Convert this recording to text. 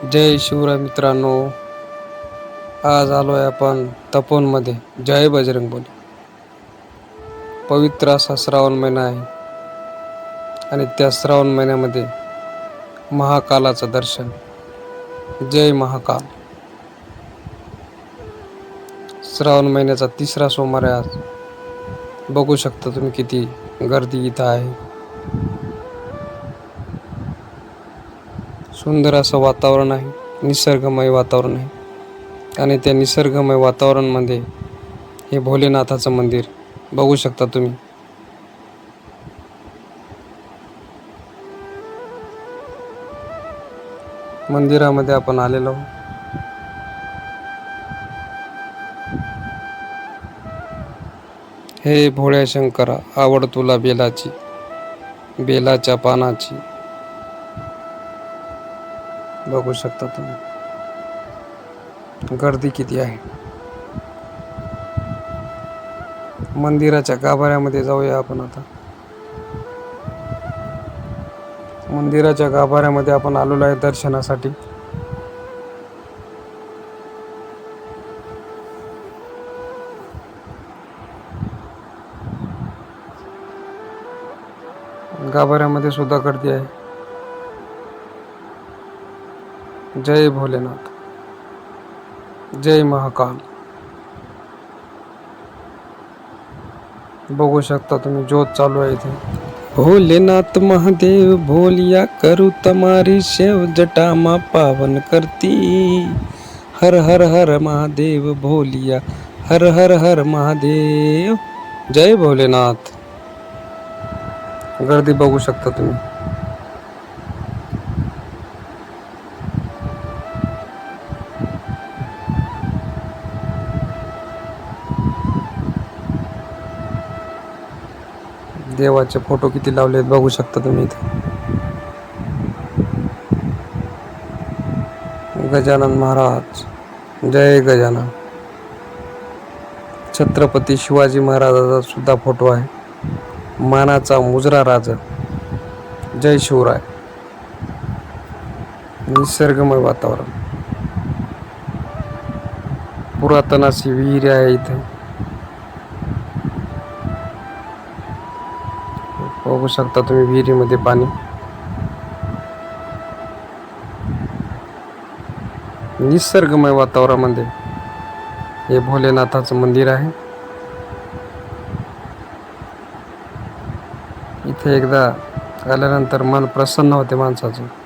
जय शिवराय मित्रांनो. आज आलो आहे आपण तपोनमध्ये जय बजरंग बोली. पवित्र असा श्रावण महिना आहे. आणि त्या श्रावण महिन्यामध्ये महाकालाचं दर्शन. जय महाकाल. श्रावण महिन्याचा तिसरा सोमवार आहे आज. बघू शकता तुम्ही किती गर्दी इथं आहे. सुंदर असं वातावरण आहे निसर्गमय वातावरण आहे आणि त्या निसर्गमय वातावरणमध्ये हे भोलेनाथाचं मंदिर बघू शकता तुम्ही मंदिरामध्ये आपण आलेलो आहोत. हे भोळ्या शंकरा आवड तुला बेलाची बेलाच्या पानाची बघू शकता तुम्ही. गर्दी किती आहे? मंदिराच्या गाभाऱ्यामध्ये जाऊया आपण आता. मंदिराच्या गाभाऱ्यामध्ये आपण आलेलो आहे दर्शनासाठी. गाभाऱ्यामध्ये सुद्धा गर्दी आहे. जय भोलेनाथ। जय महाकाल। बघू शकता तुम्ही, ज्योत चालू आहे इथे. भोलेनाथ महादेव भोलिया करू तमारी शेव, जटामा पावन करती. हर हर हर महादेव भोलिया हर हर हर महादेव. जय भोलेनाथ। गर्दी बघू शकता तुम्ही. देवाचे फोटो किती लावलेत बघू शकता तुम्ही इथे. गजानन महाराज. जय गजानन. छत्रपती शिवाजी महाराजाचा सुद्धा फोटो आहे. मानाचा मुजरा राजा. जय शिवराय. निसर्गमय वातावरण. पुरातन अशी विहीर आहे इथे. बघू शकता तुम्ही विहिरीमध्ये पाणी. निसर्गमय वातावरणामध्ये हे भोलेनाथाचं मंदिर आहे. इथे एकदा आल्यानंतर मन प्रसन्न होते माणसाचं.